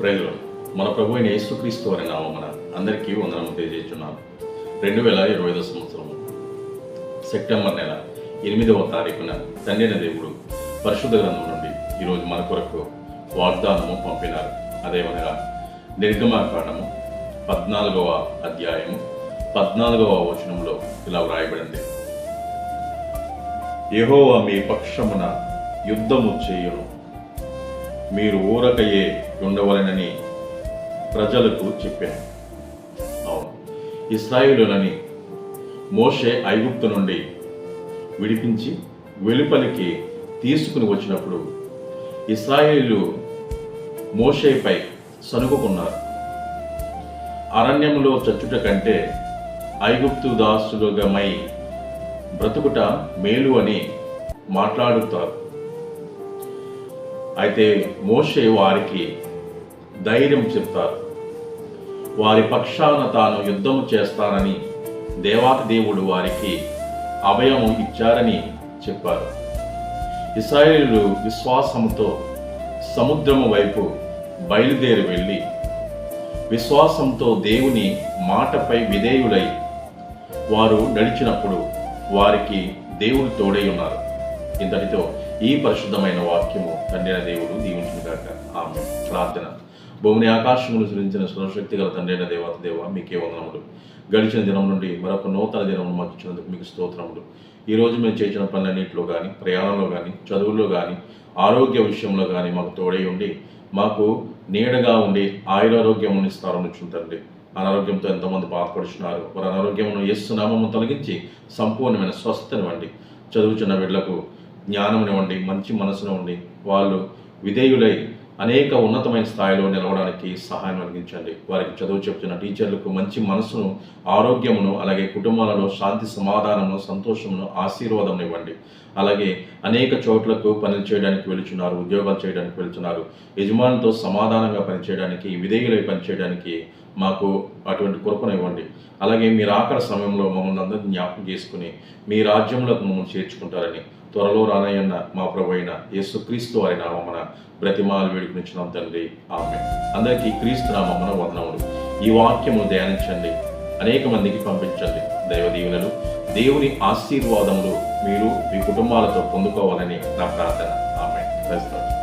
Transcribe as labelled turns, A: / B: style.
A: ప్రజలు మన ప్రభు అయిన యేసుక్రీస్తు వారి నామమున అందరికీ వందనము తెలియజేస్తున్నాను. రెండు వేల ఇరవై ఐదో సంవత్సరము సెప్టెంబర్ నెల ఎనిమిదవ తారీఖున తండ్రిన దేవుడు పరిశుద్ధ గ్రంథం నుండి ఈరోజు మన కొరకు వాగ్దానము పంపినారు. అదేమనగా నిర్గమాకాండము పద్నాలుగవ అధ్యాయము పద్నాలుగవ వచనంలో ఇలా వ్రాయబడింది. యెహోవా మీ పక్షమున యుద్ధము చేయును. మీరు ఊరకయే ఉండవలనని ప్రజలకు చెప్పాను. అవును ఇస్రాయిలులని మోషే ఐగుప్తు నుండి విడిపించి వెలుపలికి తీసుకుని వచ్చినప్పుడు ఇస్రాయేలు మోషేపై సనుగుకున్నారు అరణ్యంలో చచ్చుట కంటే ఐగుప్తు దాసులుగమై బ్రతుకుట మేలు అని మాట్లాడుతారు. అయితే మోషే వారికి ధైర్యం చెప్తారు. వారి పక్షాన తాను యుద్ధము చేస్తానని దేవాతి దేవుడు వారికి అభయము ఇచ్చారని చెప్పారు. ఇస్రాయేలు విశ్వాసంతో సముద్రము వైపు బయలుదేరి వెళ్ళి విశ్వాసంతో దేవుని మాటపై విధేయులై వారు నడిచినప్పుడు వారికి దేవుడు తోడై ఉన్నారు. ఇంతటితో ఈ పరిశుద్ధమైన వాక్యము తండ్రిన దేవుడు దీవించుగాక ఆమె ప్రార్థన. భూమిని ఆకాశములు సృజించిన సర్వశక్తి గల తండ్రైన దేవాత దేవ మీకే వందనములు. గడిచిన దినం నుండి మరొక నూతన దినం మాకు ఇచ్చినందుకు మీకు స్తోత్రములు. ఈ రోజు మేము చేసిన పనులన్నింటిలో కానీ ప్రయాణంలో కానీ చదువుల్లో కానీ ఆరోగ్య విషయంలో కానీ మాకు తోడై ఉండి మాకు నీడగా ఉండి ఆయురారోగ్యం ఇస్తారని చూడండి అనారోగ్యంతో ఎంతోమంది బాధపడుచున్నారు. వారి అనారోగ్యమును నామము తొలగించి సంపూర్ణమైన స్వస్థనివ్వండి చదువుచున్న వీళ్ళకు జ్ఞానమునివ్వండి మంచి మనసునివ్వండి. వాళ్ళు విధేయులై అనేక ఉన్నతమైన స్థాయిలో నిలవడానికి సహాయం అందించండి. వారికి చదువు చెప్తున్న టీచర్లకు మంచి మనసును ఆరోగ్యమును అలాగే కుటుంబాలలో శాంతి సమాధానమును సంతోషమును ఆశీర్వాదం ఇవ్వండి. అలాగే అనేక చోట్లకు పనులు చేయడానికి వెళుచున్నారు ఉద్యోగాలు చేయడానికి వెళుతున్నారు. యజమానితో సమాధానంగా పనిచేయడానికి విధేయులై పనిచేయడానికి మాకు అటువంటి కృపను ఇవ్వండి. అలాగే మీరు ఆఖరి సమయంలో మమ్మల్ని అందరినీ జ్ఞాపకం చేసుకుని మీ రాజ్యంలోకి మమ్మల్ని చేర్చుకుంటారని త్వరలో రానయ్యన్న మా ప్రభు అయిన యేసుక్రీస్తు వారి నామమున బ్రతిమాలు వేడుకునిచ్చినాం తండ్రి. ఆమె అందరికీ క్రీస్తు నామమున వందనములు. ఈ వాక్యము ధ్యానించండి. అనేక మందికి పంపించండి. దైవ దీవెనలు దేవుని ఆశీర్వాదములు మీరు మీ కుటుంబాలతో పొందుకోవాలని నా ప్రార్థన. ఆమె ప్రస్తుతం